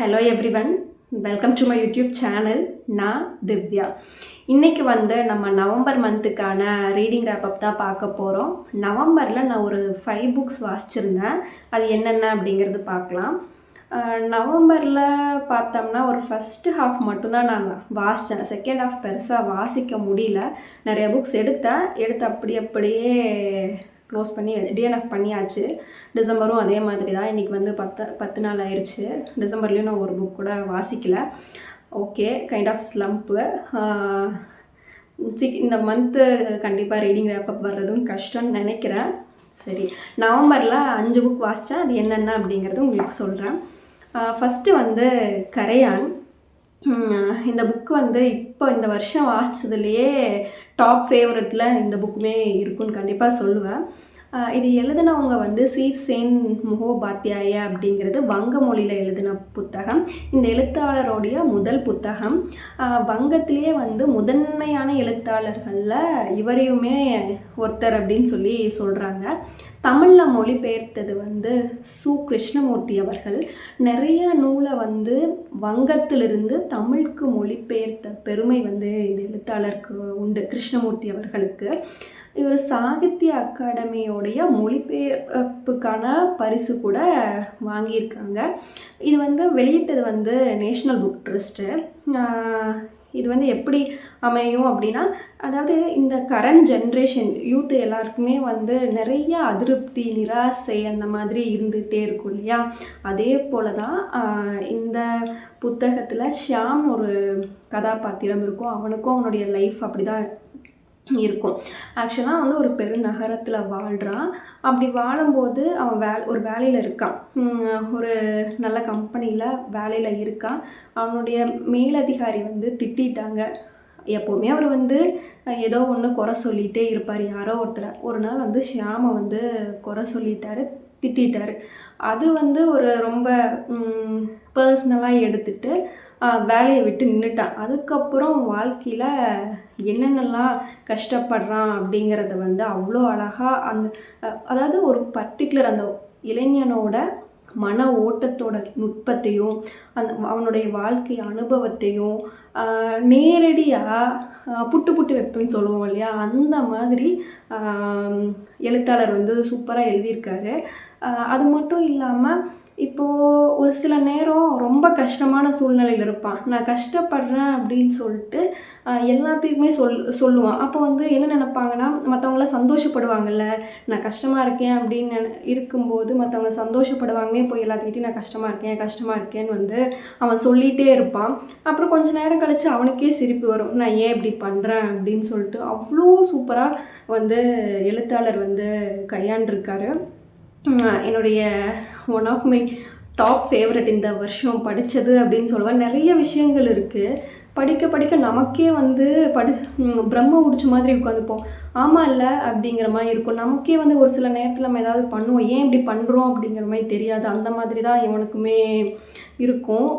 Hello everyone welcome to my YouTube channel நான் திவ்யா இன்றைக்கி வந்து நம்ம நவம்பர் மந்த்துக்கான ரீடிங் ரேப்பப் தான் பார்க்க போகிறோம் நவம்பரில் நான் ஒரு ஃபைவ் புக்ஸ் வாசிச்சிருந்தேன். அது என்னென்ன அப்படிங்கிறது பார்க்கலாம். நவம்பரில் பார்த்தோம்னா ஒரு ஃபஸ்ட்டு ஹாஃப் மட்டும்தான் நான் வாசித்தேன் செகண்ட் ஹாஃப் பெருசாக வாசிக்க முடியல. நிறைய புக்ஸ் எடுத்தேன். எடுத்து அப்படி அப்படியே க்ளோஸ் பண்ணி டிஎன்எஃப் பண்ணியாச்சு. டிசம்பரும் அதே மாதிரி தான். இன்றைக்கி வந்து பத்து பத்து நாள் ஆயிடுச்சு டிசம்பர்லேயும் நான் ஒரு புக் கூட வாசிக்கல. ஓகே கைண்ட் ஆஃப் ஸ்லம்ப்பு சி இந்த மந்த்து கண்டிப்பாக ரீடிங் ரேப்பப் வர்றதும் கஷ்டம்னு நினைக்கிறேன். சரி நவம்பரில் அஞ்சு புக் வாசித்தேன் அது என்னென்ன அப்படிங்கிறது உங்களுக்கு சொல்கிறேன் ஃபஸ்ட்டு வந்து கரையான். இந்த புக்கு வந்து இப்போ இந்த வருஷம் வாசிச்சதுலேயே டாப் ஃபேவரட்டில் இந்த புக்குமே இருக்குன்னு கண்டிப்பாக சொல்லுவேன். இது எழுதினவங்க வந்து சீர் சேன். முகோபாத்தியாய அப்படிங்கிறது வங்க மொழியில் எழுதின புத்தகம். இந்த எழுத்தாளருடைய முதல் புத்தகம். வங்கத்திலேயே வந்து முதன்மையான எழுத்தாளர்களில் இவரையுமே ஒருத்தர் அப்படின்னு சொல்லி சொல்கிறாங்க தமிழில் மொழிபெயர்த்தது வந்து சு. கிருஷ்ணமூர்த்தி அவர்கள். நிறைய நூலை வந்து வங்கத்திலிருந்து தமிழுக்கு மொழிபெயர்த்த பெருமை வந்து இந்த எழுத்தாளருக்கு உண்டு கிருஷ்ணமூர்த்தி அவர்களுக்கு. இவர் சாகித்ய அகாடமியோடைய மொழிபெயர்ப்புக்கான பரிசு கூட வாங்கியிருக்காங்க. இது வந்து வெளியிட்டது வந்து நேஷ்னல் புக் ட்ரஸ்ட்டு. இது வந்து எப்படி அமையும் அப்படின்னா அதாவது இந்த கரண்ட் ஜென்ரேஷன் யூத் எல்லாருக்குமே வந்து நிறைய அதிருப்தி நிராசை அந்த மாதிரி இருந்துகிட்டே இருக்கும் இல்லையா? அதே போல தான் இந்த புத்தகத்தில் ஷியாம் ஒரு கதாபாத்திரம் இருக்கும். அவனுக்கும் அவனுடைய லைஃப் அப்படி தான் இருக்கும். ஆக்சுவலாக வந்து ஒரு பெருநகரத்தில் வாழ்கிறான் அப்படி வாழும்போது அவன் வே ஒரு வேலையில் இருக்கான் ஒரு நல்ல கம்பெனியில் வேலையில் இருக்கான் அவனுடைய மேலதிகாரி வந்து திட்டிட்டாங்க. எப்போவுமே அவர் வந்து ஏதோ ஒன்று குறை சொல்லிகிட்டே இருப்பார். யாரோ ஒருத்தரை. ஒரு நாள் வந்து ஷியாமை வந்து குறை சொல்லிட்டாரு திட்டாரு அது வந்து ஒரு ரொம்ப பர்சனலாக எடுத்துகிட்டு வேலையை விட்டு நின்றுட்டான் அதுக்கப்புறம் வாழ்க்கையில் என்னென்னலாம் கஷ்டப்படுறான் அப்படிங்கிறத வந்து அவ்வளோ அழகாக அந்த அதாவது ஒரு பர்டிகுலர் அந்த இளைஞனோட மன ஓட்டத்தோட நுட்பத்தையும் அந்த அவனுடைய வாழ்க்கை அனுபவத்தையும் நேரடியாக புட்டு புட்டு வைப்பேன்னு சொல்லுவோம் இல்லையா? அந்த மாதிரி எழுத்தாளர் வந்து சூப்பராக எழுதியிருக்காரு. அது மட்டும் இல்லாமல் இப்போது ஒரு சில நேரம் ரொம்ப கஷ்டமான சூழ்நிலையில் இருப்பான். நான் கஷ்டப்படுறேன் அப்படின்னு சொல்லிட்டு ஆஹ், எல்லாத்தையுமே சொல் சொல்லுவான். அப்போ வந்து என்ன நினப்பாங்கன்னா மற்றவங்களாம் சந்தோஷப்படுவாங்கல்ல. நான் கஷ்டமாக இருக்கேன் அப்படின்னு நினை இருக்கும்போது மற்றவங்க சந்தோஷப்படுவாங்கன்னே போய் எல்லாத்துக்கிட்டையும் நான் கஷ்டமாக இருக்கேன் கஷ்டமாக இருக்கேன்னு வந்து அவன் சொல்லிகிட்டே இருப்பான். அப்புறம் கொஞ்ச நேரம் கழித்து அவனுக்கே சிரிப்பு வரும். நான் ஏன் இப்படி பண்ணுறேன் அப்படின்னு சொல்லிட்டு அவ்வளோ சூப்பராக வந்து எழுத்தாளர் வந்து கையாண்டிருக்காரு. என்னுடைய one of my top favourite இந்த வருஷம் படித்தது அப்படின்னு சொல்லுவேன். நிறைய விஷயங்கள் இருக்குது படிக்க படிக்க நமக்கே வந்து படி பிரம்ம உடிச்ச மாதிரி உட்காந்துப்போம். ஆமாம் இல்லை? அப்படிங்கிற மாதிரி இருக்கும். நமக்கே வந்து ஒரு சில நேரத்தில் நம்ம ஏதாவது பண்ணுவோம். ஏன் இப்படி பண்ணுறோம் அப்படிங்கிற மாதிரி தெரியாது. அந்த மாதிரி தான் இவனுக்குமே இருக்கும்.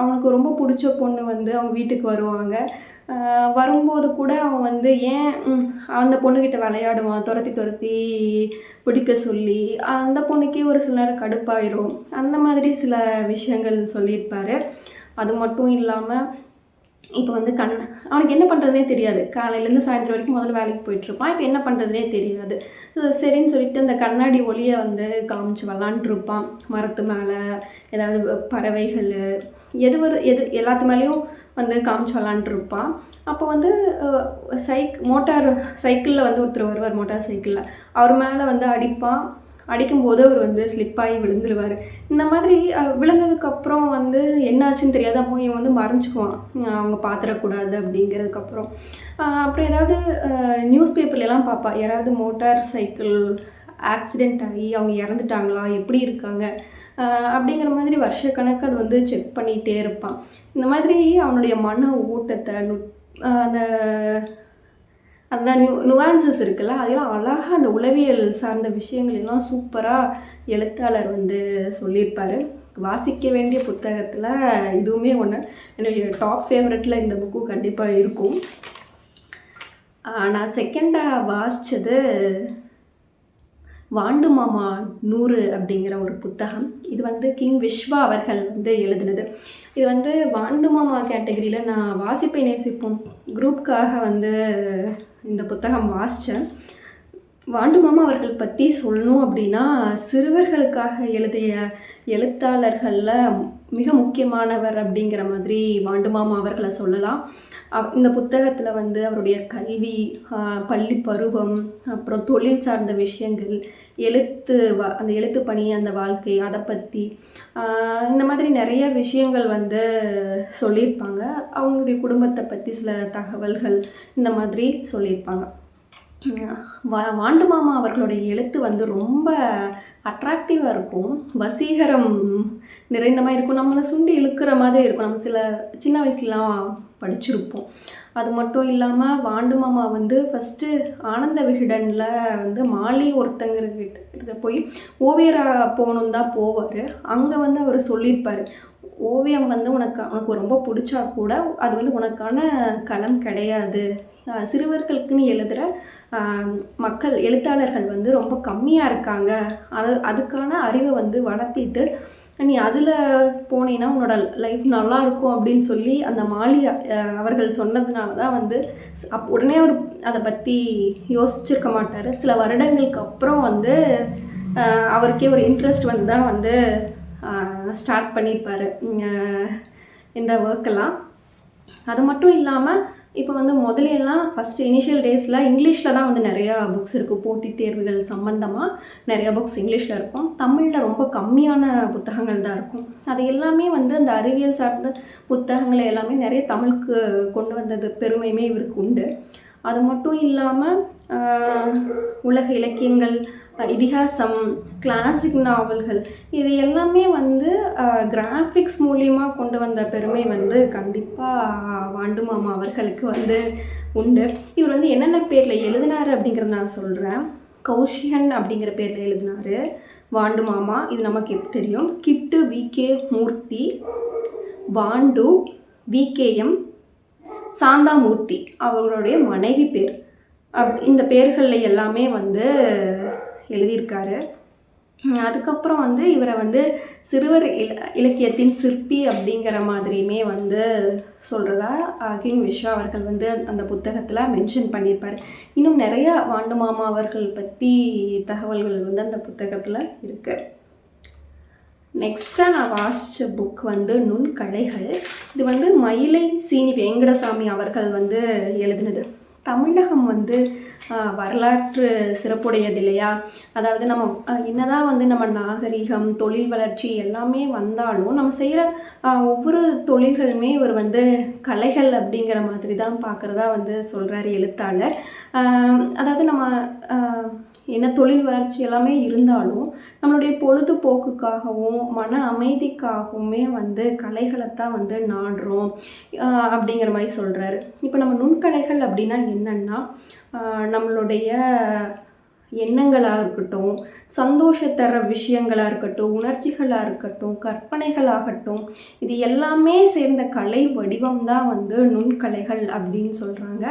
அவனுக்கு ரொம்ப பிடிச்ச பொண்ணு வந்து அவங்க வீட்டுக்கு வருவாங்க. வரும்போது கூட அவன் வந்து ஏன் அந்த பொண்ணுக்கிட்ட விளையாடுவான்? துரத்தி துரத்தி பிடிக்க சொல்லி அந்த பொண்ணுக்கே ஒரு சில நேரம் கடுப்பாயிரும். அந்த மாதிரி சில விஷயங்கள் சொல்லியிருப்பார். அது மட்டும் இல்லாமல் இப்போ வந்து கண் அவனுக்கு என்ன பண்ணுறதுனே தெரியாது. காலையிலேருந்து சாயந்தரம் வரைக்கும் முதல்ல வேலைக்கு போயிட்டுருப்பான் இப்போ என்ன பண்ணுறதுனே தெரியாது. சரின்னு சொல்லிட்டு அந்த கண்ணாடி ஒளியை வந்து காமிச்சு விளாண்டுருப்பான் மரத்து மேலே ஏதாவது பறவைகள் எது ஒரு எது எல்லாத்து மேலேயும் வந்து காமிச்சு விளாண்டுருப்பான் அப்போ வந்து சைக் மோட்டார் சைக்கிளில் வந்து ஒருத்தர் வருவார் மோட்டார் சைக்கிளில். அவர் மேலே வந்து அடிப்பான். அடிக்கும்போது அவர் வந்து ஸ்லிப்பாகி விழுந்துருவார். இந்த மாதிரி விழுந்ததுக்கப்புறம் வந்து என்னாச்சுன்னு தெரியாது அப்போ இவன் வந்து மறைஞ்சுக்குவான். அவங்க பார்த்துடக்கூடாது அப்படிங்கிறதுக்கப்புறம். அப்புறம் ஏதாவது நியூஸ் பேப்பர்லலாம் பார்ப்பா யாராவது மோட்டார் சைக்கிள் ஆக்சிடெண்ட் ஆகி அவங்க இறந்துட்டாங்களா? எப்படி இருக்காங்க? அப்படிங்கிற மாதிரி வருஷக்கணக்கு அது வந்து செக் பண்ணிகிட்டே இருப்பான். இந்த மாதிரி அவனுடைய மன ஓட்டத்தை நுட் அந்த அந்த நியூ நுவான்சஸ் இருக்குல்ல அதெல்லாம் அழகாக அந்த உளவியல் சார்ந்த விஷயங்கள் எல்லாம் சூப்பராக எழுத்தாளர் வந்து சொல்லியிருப்பார். வாசிக்க வேண்டிய புத்தகத்தில் இதுவுமே ஒன்று என்னுடைய டாப் ஃபேவரட்டில் இந்த புக்கும் கண்டிப்பாக இருக்கும். நான் செகண்டாக வாசித்தது வாண்டு மாமா நூறு அப்படிங்கிற ஒரு புத்தகம். இது வந்து கிங் விஸ்வா அவர்கள் வந்து எழுதினது. இது வந்து வாண்டு மாமா கேட்டகரியில் நான் வாசிப்பை நேசிப்போம். குரூப்காக வந்து இந்த புத்தகம் வாசித்தேன். வாண்டு மாமா அவர்கள் பற்றி சொல்லணும் அப்படின்னா சிறுவர்களுக்காக எழுதிய எழுத்தாளர்களில் மிக முக்கியமானவர் அப்படிங்கிற மாதிரி வாண்டுமாமா அவர்களை சொல்லலாம். அவ் இந்த புத்தகத்தில் வந்து அவருடைய கல்வி பள்ளி பருவம் அப்புறம் தொழில் சார்ந்த விஷயங்கள் எழுத்து வ அந்த எழுத்து பணி அந்த வாழ்க்கை அதை பற்றி இந்த மாதிரி நிறைய விஷயங்கள் வந்து சொல்லியிருப்பாங்க. அவங்களுடைய குடும்பத்தை பற்றி சில தகவல்கள் இந்த மாதிரி சொல்லியிருப்பாங்க. வா வாண்டு மாமா அவர்களுடைய எழுத்து வந்து ரொம்ப அட்ராக்டிவாக இருக்கும். வசீகரம் நிறைந்த மாதிரி இருக்கும். நம்மளை சுண்டி இழுக்கிற மாதிரி இருக்கும். நம்ம சில சின்ன வயசுலலாம் படிச்சிருப்போம். அது மட்டும் இல்லாமல் வாண்டு மாமா வந்து ஃபஸ்ட்டு ஆனந்த விகடனில் வந்து மாலி ஒருத்தங்கக்கிட்ட போய் ஓவியராக போகணும் தான் போவார். அங்கே வந்து அவர் சொல்லியிருப்பார் ஓவியம் வந்து உனக்கு உனக்கு ரொம்ப பிடிச்சா கூட அது வந்து உனக்கான களம் கிடையாது. சிறுவர்களுக்குன்னு எழுதுகிற மக்கள் எழுத்தாளர்கள் வந்து ரொம்ப கம்மியாக இருக்காங்க. அது அதுக்கான அறிவை வந்து வளர்த்திட்டு நீ அதில் போனீன்னா உன்னோட லைஃப் நல்லா இருக்கும் அப்படின்னு சொல்லி அந்த மாலி அவர்கள் சொன்னதுனால தான் வந்து அப் உடனே அவர் அதை பற்றி யோசிச்சிருக்க மாட்டார். சில வருடங்களுக்கு அப்புறம் வந்து அவருக்கே ஒரு இன்ட்ரெஸ்ட் வந்து தான் வந்து ஸ்டார்ட் பண்ணியிருப்பார் இந்த ஒர்க்கெல்லாம் அது மட்டும் இல்லாமல் இப்போ வந்து முதலையெல்லாம் ஃபஸ்ட்டு இனிஷியல் டேஸில் இங்கிலீஷில் தான் வந்து நிறையா புக்ஸ் இருக்குது போட்டித் தேர்வுகள் சம்மந்தமாக நிறையா புக்ஸ் இங்கிலீஷில் இருக்கும். தமிழில் ரொம்ப கம்மியான புத்தகங்கள் தான் இருக்கும். அது எல்லாமே வந்து அந்த அறிவியல் சார்ந்த புத்தகங்களை எல்லாமே நிறைய தமிழுக்கு கொண்டு வந்தது பெருமையுமே இவருக்கு உண்டு. அது மட்டும் இல்லாமல் உலக இலக்கியங்கள் இதிகாசம் கிளாசிக் நாவல்கள் இது எல்லாமே வந்து கிராஃபிக்ஸ் மூலியமாக கொண்டு வந்த பெருமை வந்து கண்டிப்பாக வாண்டு மாமா அவர்களுக்கு வந்து உண்டு. இவர் வந்து என்னென்ன பேரில் எழுதினாரு அப்படிங்கிறத நான் சொல்கிறேன் கௌஷிகன் அப்படிங்கிற பேரில் எழுதினாரு. வாண்டு மாமா இது நமக்கு எப்படி தெரியும். கிட்டு விகே மூர்த்தி வாண்டு விகேஎம் சாந்தாமூர்த்தி அவர்களுடைய மனைவி பேர். அப் இந்த பேர்களில் எல்லாமே வந்து எழுதியிருக்காரு. அதுக்கப்புறம் வந்து இவரை வந்து சிறுவர் இல இலக்கியத்தின் சிற்பி அப்படிங்கிற மாதிரியுமே வந்து சொல்கிறதா கிங் விஸ்வா அவர்கள் வந்து அந்த புத்தகத்தில் மென்ஷன் பண்ணியிருப்பார். இன்னும் நிறையா வாண்டு மாமா அவர்கள் பற்றி தகவல்கள் வந்து அந்த புத்தகத்தில் இருக்குது நெக்ஸ்ட்டாக நான் வாசித்த புக் வந்து நுண்கலைகள். இது வந்து மயிலை சீனி வெங்கடசாமி அவர்கள் வந்து எழுதினது. தமிழகம் வந்து வரலாற்று சிறப்புடையது இல்லையா? அதாவது நம்ம என்னதான் வந்து நம்ம நாகரிகம் தொழில் வளர்ச்சி எல்லாமே வந்தாலும் நம்ம செய்கிற ஒவ்வொரு தொழில்களுமே இவர் வந்து கலைகள் அப்படிங்கிற மாதிரி தான் பார்க்குறதா வந்து சொல்கிறார் எழுத்தாளர். அதாவது நம்ம என்ன தொழில் வளர்ச்சி எல்லாமே இருந்தாலும் நம்மளுடைய பொழுதுபோக்குக்காகவும் மன அமைதிக்காகவுமே வந்து கலைகளைத்தான் வந்து நாடுறோம் அப்படிங்கிற மாதிரி சொல்கிறாரு இப்போ நம்ம நுண்கலைகள் அப்படின்னா என்னென்னா நம்மளுடைய எண்ணங்களாக இருக்கட்டும் சந்தோஷத்தர விஷயங்களாக இருக்கட்டும் உணர்ச்சிகளாக இருக்கட்டும் கற்பனைகளாகட்டும் இது எல்லாமே சேர்ந்த கலை வடிவம் தான் வந்து நுண்கலைகள் அப்படின்னு சொல்கிறாங்க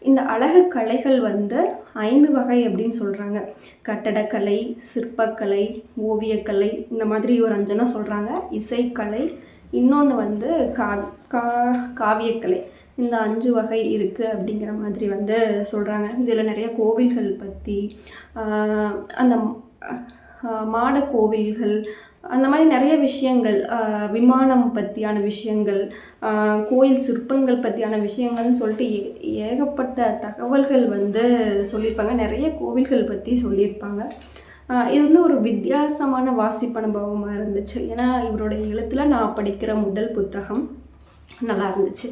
இந்த அழகு கலைகள் வந்து ஐந்து வகை அப்படின்னு சொல்கிறாங்க கட்டடக்கலை சிற்பக்கலை ஓவியக்கலை இந்த மாதிரி ஒரு அஞ்சனா சொல்கிறாங்க இசைக்கலை இன்னொன்று வந்து கா கா காவியக்கலை. இந்த அஞ்சு வகை இருக்குது அப்படிங்கிற மாதிரி வந்து சொல்கிறாங்க இதில் நிறைய கோவில்கள் பற்றி அந்த மாட கோவில்கள் அந்த மாதிரி நிறைய விஷயங்கள் விமானம் பற்றியான விஷயங்கள் கோயில் சிற்பங்கள் பற்றியான விஷயங்கள்னு சொல்லிட்டு ஏ ஏகப்பட்ட தகவல்கள் வந்து சொல்லியிருப்பாங்க. நிறைய கோவில்கள் பற்றி சொல்லியிருப்பாங்க. இது வந்து ஒரு வித்தியாசமான வாசிப்பு அனுபவமாக இருந்துச்சு. ஏன்னா இவருடைய எழுத்தில் நான் படிக்கிற முதல் புத்தகம் நல்லா இருந்துச்சு.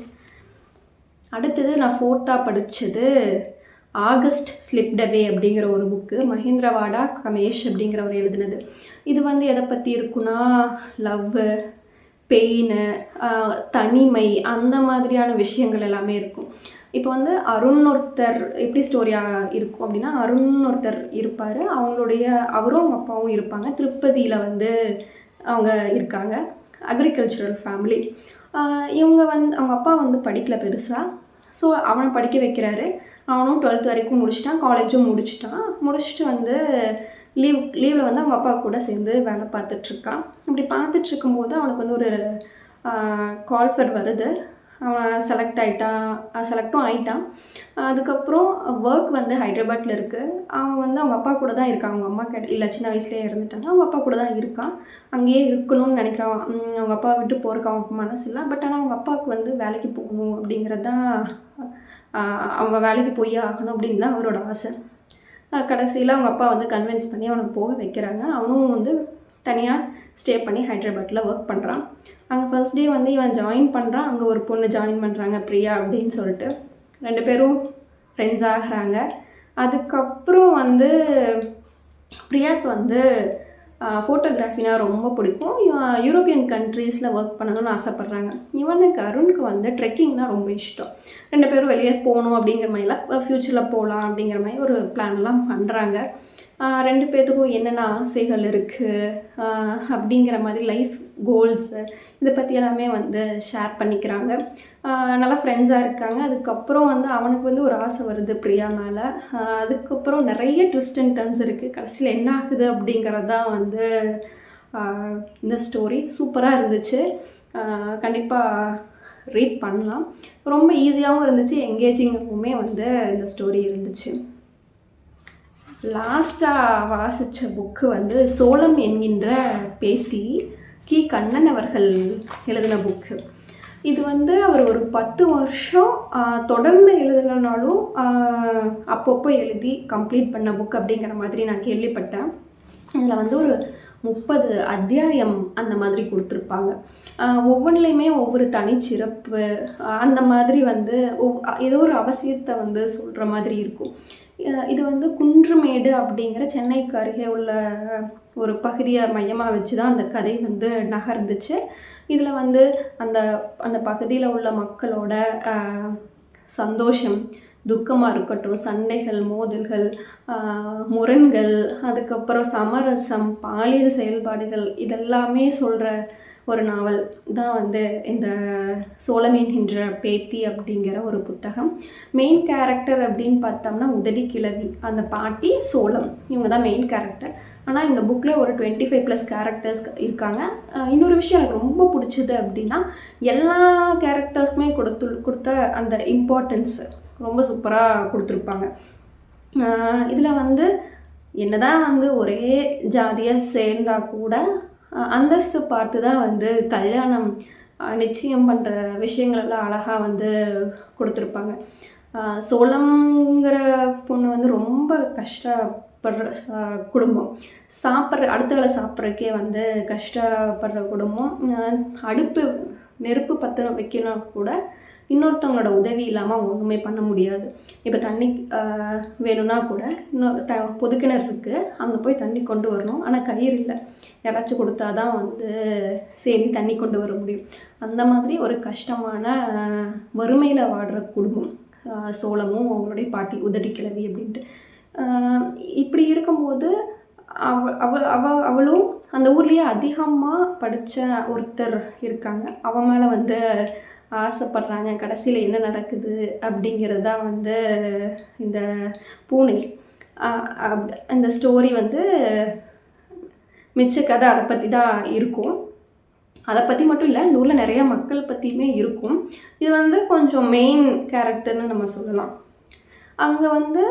அடுத்தது நான் ஃபோர்த்தாக படித்தது ஆகஸ்ட் ஸ்லிப்டவே அப்படிங்கிற ஒரு புக்கு மஹேந்திரவாடா கமேஷ் அப்படிங்கிறவர் எழுதினது. இது வந்து எதை பற்றி இருக்குன்னா லவ்வு பெயின் தனிமை அந்த மாதிரியான விஷயங்கள் எல்லாமே இருக்கும். இப்போ வந்து அருண் ஒருத்தர் எப்படி ஸ்டோரியாக இருக்கும் அப்படின்னா அருண் ஒருத்தர் இருப்பார். அவங்களுடைய அவரும் அவங்க அப்பாவும் இருப்பாங்க. திருப்பதியில் வந்து அவங்க இருக்காங்க. அக்ரிகல்ச்சுரல் ஃபேமிலி இவங்க வந்து அவங்க அப்பா வந்து படிக்கல பெருசாக ஸோ அவனை படிக்க வைக்கிறாரு. அவனும் டுவெல்த் வரைக்கும் முடிச்சிட்டான். காலேஜும் முடிச்சிட்டான். முடிச்சுட்டு வந்து லீவ் லீவில் வந்து அவங்க அப்பா கூட சேர்ந்து வேலை பார்த்துட்ருக்கான் அப்படி பார்த்துட்ருக்கும்போது அவனுக்கு வந்து ஒரு கால்ஃபர் வருது. அவன் செலக்ட் ஆகிட்டான் செலக்டும் ஆகிட்டான் அதுக்கப்புறம் ஒர்க் வந்து ஹைதராபாத்தில் இருக்குது அவன் வந்து அவங்க அப்பா கூட தான் இருக்கான் அவங்க அம்மா கிட்ட இல்லை சின்ன வயசுலேயே இறந்துட்டாங்க. அவங்க அப்பா கூட தான் இருக்கான் அங்கேயே இருக்கணும்னு நினைக்கிறான் அவங்க அப்பா விட்டு போகிறக்கு அவன் மனசு இல்லை. பட் ஆனால் அவங்க அப்பாவுக்கு வந்து வேலைக்கு போகணும் அப்படிங்கிறது தான் அவன் வேலைக்கு போயே ஆகணும் அப்படின்னு தான் அவரோட ஆசை. கடைசியில் அவங்க அப்பா வந்து கன்வின்ஸ் பண்ணி அவனை போக வைக்கிறாங்க. அவனும் வந்து தனியாக ஸ்டே பண்ணி ஹைதராபாத்தில் ஒர்க் பண்ணுறான் அங்கே ஃபர்ஸ்ட் டே வந்து இவன் ஜாயின் பண்ணுறான் அங்கே ஒரு பொண்ணு ஜாயின் பண்ணுறாங்க பிரியா அப்படின்னு சொல்லிட்டு. ரெண்டு பேரும் ஃப்ரெண்ட்ஸ் ஆகிறாங்க. அதுக்கப்புறம் வந்து பிரியாவுக்கு வந்து ஃபோட்டோகிராஃபினா ரொம்ப பிடிக்கும். யூரோப்பியன் கண்ட்ரீஸில் ஒர்க் பண்ணணும்னு ஆசைப்பட்றாங்க. இவனுக்கு அருணுக்கு வந்து ட்ரெக்கிங்னா ரொம்ப இஷ்டம். ரெண்டு பேரும் வெளியே போகணும் அப்படிங்கிற மாதிரிலாம் ஃப்யூச்சரில் போகலாம் அப்படிங்கிற மாதிரி ஒரு பிளான்லாம் பண்ணுறாங்க ரெண்டு பேர்த்துக்கும் என்னென்ன ஆசைகள் இருக்குது அப்படிங்கிற மாதிரி லைஃப் கோல்ஸு இதை பற்றி எல்லாமே வந்து ஷேர் பண்ணிக்கிறாங்க. நல்லா ஃப்ரெண்ட்ஸாக இருக்காங்க. அதுக்கப்புறம் வந்து அவனுக்கு வந்து ஒரு ஆசை வருது பிரியா மேலே. அதுக்கப்புறம் நிறைய ட்விஸ்ட் அண்ட் டர்ன்ஸ் இருக்குது கடைசியில் என்ன ஆகுது அப்படிங்கிறது தான் வந்து இந்த ஸ்டோரி சூப்பராக இருந்துச்சு. கண்டிப்பாக ரீட் பண்ணலாம். ரொம்ப ஈஸியாகவும் இருந்துச்சு. எங்கேஜிங்காகவுமே வந்து இந்த ஸ்டோரி இருந்துச்சு. லாஸ்ட்டாக வாசித்த புக்கு வந்து சோளம் என்கின்ற பேத்தி. கி கண்ணன் அவர்கள் எழுதின புக்கு இது வந்து அவர் ஒரு பத்து வருஷம் தொடர்ந்து எழுதலைனாலும் அப்பப்போ எழுதி கம்ப்ளீட் பண்ண புக் அப்படிங்கிற மாதிரி நான் கேள்விப்பட்டேன். இதில் வந்து ஒரு முப்பது அத்தியாயம் அந்த மாதிரி கொடுத்துருப்பாங்க. ஒவ்வொன்றிலையுமே ஒவ்வொரு தனிச்சிறப்பு அந்த மாதிரி வந்து ஒவ் ஏதோ ஒரு அவசியத்தை வந்து சொல்கிற மாதிரி இருக்கும். இது வந்து குன்றுமேடு அப்படிங்கிற சென்னைக்கு அருகே உள்ள ஒரு பகுதியை மையமாக வச்சு தான் அந்த கதை வந்து நகர்ந்துச்சு. இதில் வந்து அந்த அந்த பகுதியில் உள்ள மக்களோட சந்தோஷம் துக்கமாக இருக்கட்டும் சண்டைகள் மோதல்கள் முரண்கள் அதுக்கப்புறம் சமரசம் பாலியல் செயல்பாடுகள் இதெல்லாமே சொல்கிற ஒரு நாவல் தான் வந்து இந்த சோழமீன் என்ற பேத்தி அப்படிங்கிற ஒரு புத்தகம். மெயின் கேரக்டர் அப்படின்னு பார்த்தோம்னா உதடி கிழவி. அந்த பாட்டி சோளம் இவங்க தான் மெயின் கேரக்டர் ஆனால் இந்த புக்கில் ஒரு டுவெண்ட்டி ஃபைவ் ப்ளஸ் கேரக்டர்ஸ் இருக்காங்க இன்னொரு விஷயம் எனக்கு ரொம்ப பிடிச்சது அப்படின்னா எல்லா கேரக்டர்ஸ்க்குமே கொடுத்து கொடுத்த அந்த இம்பார்ட்டன்ஸ் ரொம்ப சூப்பராக கொடுத்துருப்பாங்க. இதில் வந்து என்னதான் வந்து ஒரே ஜாதியாக சேர்ந்தால் கூட அந்தஸ்து பார்த்து தான் வந்து கல்யாணம் நிச்சயம் பண்ணுற விஷயங்களெல்லாம் அழகாக வந்து கொடுத்துருப்பாங்க. சோளம்ங்கிற பொண்ணு வந்து ரொம்ப கஷ்டப்படுற குடும்பம். சாப்பிட்ற அடுத்த வேளை சாப்பிட்றக்கே வந்து கஷ்டப்படுற குடும்பம். அடுப்பு நெருப்பு பற்ற வைக்கணும் கூட இன்னொருத்தவங்களோட உதவி இல்லாமல் அவங்க ஒன்றுமே பண்ண முடியாது. இப்போ தண்ணி வேணும்னா கூட இன்னும் த பொதுக்கிணறு இருக்குது அங்கே போய் தண்ணி கொண்டு வரணும். ஆனால் கயிறு இல்லை. யாராச்சும் கொடுத்தா தான் வந்து சேர்ந்து தண்ணி கொண்டு வர முடியும். அந்த மாதிரி ஒரு கஷ்டமான வறுமையில் வாடுற குடும்பம் சோளமும் அவங்களுடைய பாட்டி உதடி கிழவி அப்படின்ட்டு. இப்படி இருக்கும்போது அவ அவ அவ அவளும் அந்த ஊர்லேயே அதிகமாக படித்த ஒருத்தர் இருக்காங்க. அவன் மேலே வந்து ஆசைப்படுறாங்க கடைசியில் என்ன நடக்குது அப்படிங்கிறது தான் வந்து இந்த பூனை. அப்- இந்த ஸ்டோரி வந்து மிச்ச கதை அதை பற்றி தான் இருக்கும். அதை பற்றி மட்டும் இல்லை இந்த ஊரில் நிறைய மக்கள் பற்றியுமே இருக்கும். இது வந்து கொஞ்சம் மெயின் கேரக்டர்னு நம்ம சொல்லலாம். அங்கே வந்து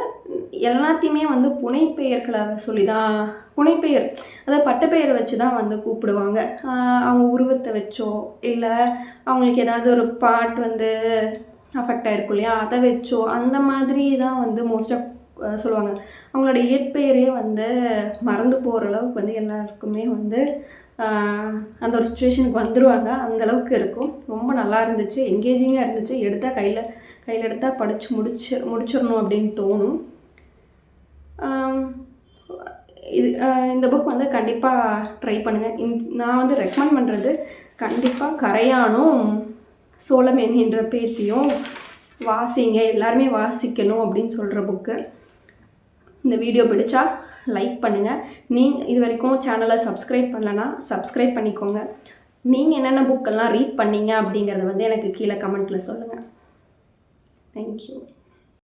எல்லாத்தையுமே வந்து புனைப்பெயர்களை சொல்லி தான் புனைப்பெயர் அதாவது பட்டப்பெயரை வச்சு தான் வந்து கூப்பிடுவாங்க. அவங்க உருவத்தை வச்சோ இல்லை அவங்களுக்கு ஏதாவது ஒரு பாட் வந்து அஃபெக்ட் ஆகிருக்கும் இல்லையா? அதை வச்சோ அந்த மாதிரி தான் வந்து மோஸ்ட்டாக சொல்லுவாங்க. அவங்களோட இயற்பெயரே வந்து மறந்து போகிற அளவுக்கு வந்து எல்லாருக்குமே வந்து அந்த ஒரு சுச்சுவேஷனுக்கு வந்துடுவாங்க அந்த அளவுக்கு இருக்கும். ரொம்ப நல்லா இருந்துச்சு. எங்கேஜிங்காக இருந்துச்சு. எடுத்தால் கையில் கையில் எடுத்தால் படித்து முடிச்சு முடிச்சிடணும் அப்படின்னு தோணும். இது இந்த புக் வந்து கண்டிப்பாக ட்ரை பண்ணுங்கள் இந் நான் வந்து ரெக்கமெண்ட் பண்ணுறது கண்டிப்பாக கரையானும் சோளம் என்கின்ற பேத்தியும் வாசிங்க எல்லாருமே வாசிக்கணும் அப்படின்னு சொல்கிற புக்கு இந்த வீடியோ பிடிச்சா லைக் பண்ணுங்கள் நீங்கள் இது வரைக்கும் சேனலை சப்ஸ்கிரைப் பண்ணலன்னா சப்ஸ்கிரைப் பண்ணிக்கோங்க. நீங்கள் என்னென்ன புக்கெல்லாம் ரீட் பண்ணீங்க அப்படிங்கிறத வந்து எனக்கு கீழே கமெண்ட்டில் சொல்லுங்கள் Thank you.